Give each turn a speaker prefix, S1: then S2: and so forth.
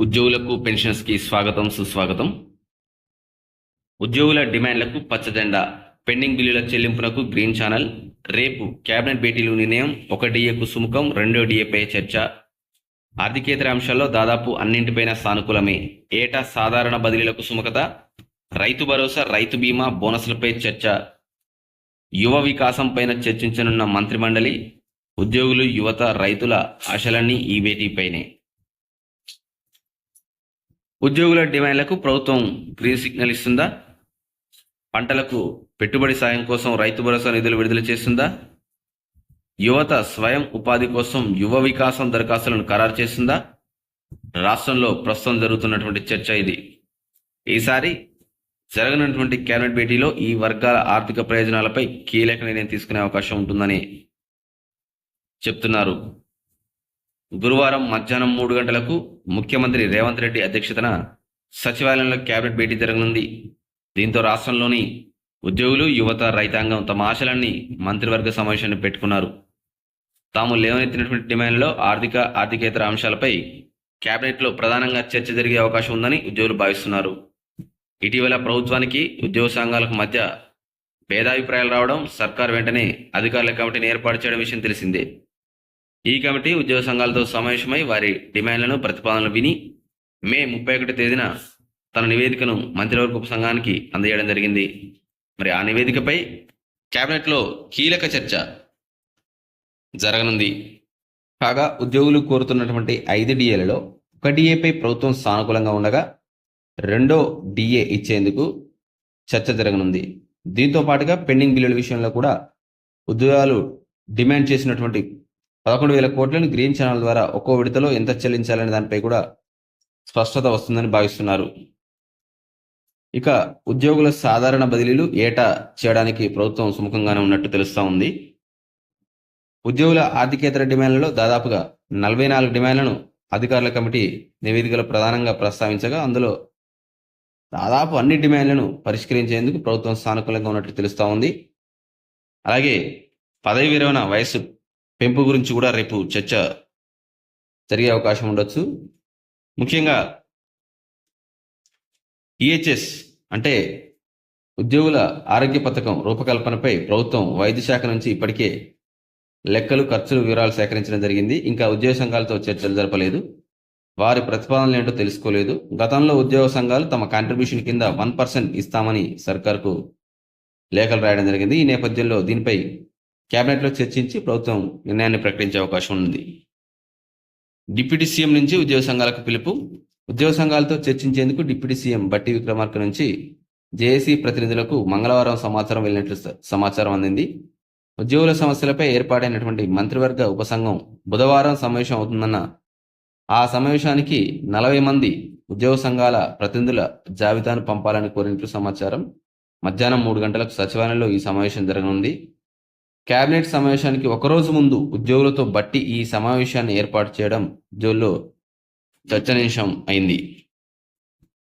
S1: ఉద్యోగులకు పెన్షన్స్కి స్వాగతం సుస్వాగతం. ఉద్యోగుల డిమాండ్లకు పచ్చజెండా. పెండింగ్ బిల్లుల చెల్లింపునకు గ్రీన్ ఛానల్. రేపు కేబినెట్ భేటీలు నిర్ణయం. ఒక డిఏకు సుముఖం రెండో డిఏపై చర్చ. ఆర్థికేతర అంశాల్లో దాదాపు అన్నింటిపైన సానుకూలమే. ఏటా సాధారణ బదిలీలకు సుముఖత? రైతు భరోసా రైతు బీమా బోనస్లపై చర్చ. యువ వికాసం పైన చర్చించనున్న మంత్రిమండలి. ఉద్యోగులు యువత రైతుల ఆశలన్నీ ఈ భేటీపైనే. ఉద్యోగుల డిమాండ్లకు ప్రభుత్వం గ్రీన్ సిగ్నల్ ఇస్తుందా? పంటలకు పెట్టుబడి సాయం కోసం రైతు భరోసా నిధులు విడుదల చేస్తుందా? యువత స్వయం ఉపాధి కోసం యువ వికాసం దరఖాస్తులను ఖరారు చేస్తుందా? రాష్ట్రంలో ప్రస్తుతం జరుగుతున్నటువంటి చర్చ ఇది. ఈసారి జరగనటువంటి కేబినెట్ భేటీలో ఈ వర్గాల ఆర్థిక ప్రయోజనాలపై కీలక నిర్ణయం తీసుకునే అవకాశం ఉంటుందని చెప్తున్నారు. గురువారం మధ్యాహ్నం మూడు గంటలకు ముఖ్యమంత్రి రేవంత్ రెడ్డి అధ్యక్షతన సచివాలయంలో కేబినెట్ భేటీ జరగనుంది. దీంతో రాష్ట్రంలోని ఉద్యోగులు యువత రైతాంగం తమ ఆశలన్నీ మంత్రివర్గ సమావేశాన్ని పెట్టుకున్నారు. తాము లేవనెత్తినటువంటి డిమాండ్లో ఆర్థిక ఆర్థికేతర అంశాలపై కేబినెట్లో ప్రధానంగా చర్చ జరిగే అవకాశం ఉందని ఉద్యోగులు భావిస్తున్నారు. ఇటీవల ప్రభుత్వానికి ఉద్యోగ సంఘాలకు మధ్య భేదాభిప్రాయాలు రావడం సర్కార్ వెంటనే అధికారుల కమిటీని ఏర్పాటు చేయడం విషయం తెలిసిందే. ఈ కమిటీ ఉద్యోగ సంఘాలతో సమావేశమై వారి డిమాండ్లను ప్రతిపాదనలు విని మే ముప్పై ఒకటి తేదీన తన నివేదికను మంత్రివర్గ ఉపసంఘానికి అందజేయడం జరిగింది. మరి ఆ నివేదికపై కేబినెట్లో కీలక చర్చ జరగనుంది. కాగా ఉద్యోగులు కోరుతున్నటువంటి ఐదు డిఏలలో ఒక డిఏపై ప్రభుత్వం సానుకూలంగా ఉండగా రెండో డిఏ ఇచ్చేందుకు చర్చ జరగనుంది. దీంతో పాటుగా పెండింగ్ బిల్లుల విషయంలో కూడా ఉద్యోగాలు డిమాండ్ చేసినటువంటి పదకొండు వేల కోట్లను గ్రీన్ ఛానల్ ద్వారా ఒక్కో విడతలో ఎంత చెల్లించాలనే దానిపై కూడా స్పష్టత వస్తుందని భావిస్తున్నారు. ఇక ఉద్యోగుల సాధారణ బదిలీలు ఏటా చేయడానికి ప్రభుత్వం సుముఖంగానే ఉన్నట్టు తెలుస్తూ ఉంది. ఉద్యోగుల ఆర్థికేతర డిమాండ్లలో దాదాపుగా నలభై నాలుగు డిమాండ్లను అధికారుల కమిటీ నివేదికలో ప్రధానంగా ప్రస్తావించగా అందులో దాదాపు అన్ని డిమాండ్లను పరిష్కరించేందుకు ప్రభుత్వం సానుకూలంగా ఉన్నట్టు తెలుస్తూ ఉంది. అలాగే పదవి విరమణ వయసు పెంపు గురించి కూడా రేపు చర్చ జరిగే అవకాశం ఉండొచ్చు. ముఖ్యంగా ఈహెచ్ఎస్ అంటే ఉద్యోగుల ఆరోగ్య పథకం రూపకల్పనపై ప్రభుత్వం వైద్య శాఖ నుంచి ఇప్పటికే లెక్కలు ఖర్చులు వివరాలు సేకరించడం జరిగింది. ఇంకా ఉద్యోగ సంఘాలతో చర్చలు జరపలేదు. వారి ప్రతిపాదనలు ఏంటో తెలుసుకోలేదు. గతంలో ఉద్యోగ సంఘాలు తమ కాంట్రిబ్యూషన్ కింద వన్ పర్సెంట్ ఇస్తామని సర్కార్కు లేఖలు రాయడం జరిగింది. ఈ నేపథ్యంలో దీనిపై కేబినెట్లో చర్చించి ప్రభుత్వం నిర్ణయాన్ని ప్రకటించే అవకాశం ఉంది. డిప్యూటీ సీఎం నుంచి ఉద్యోగ సంఘాలకు పిలుపు. ఉద్యోగ సంఘాలతో చర్చించేందుకు డిప్యూటీ సీఎం బట్టి విక్రమార్క నుంచి జేఏసీ ప్రతినిధులకు మంగళవారం సమాచారం వెళ్ళినట్లు సమాచారం అందింది. ఉద్యోగుల సమస్యలపై ఏర్పాటైనటువంటి మంత్రివర్గ ఉపసంఘం బుధవారం సమావేశం అవుతుందన్న ఆ సమావేశానికి నలభై మంది ఉద్యోగ సంఘాల ప్రతినిధుల జాబితాను పంపాలని కోరినట్లు సమాచారం. మధ్యాహ్నం మూడు గంటలకు సచివాలయంలో ఈ సమావేశం జరగనుంది. కేబినెట్ సమావేశానికి ఒకరోజు ముందు ఉద్యోగులతో బట్టి ఈ సమావేశాన్ని ఏర్పాటు చేయడం జోల్లో చర్చనీయాంశం అయింది.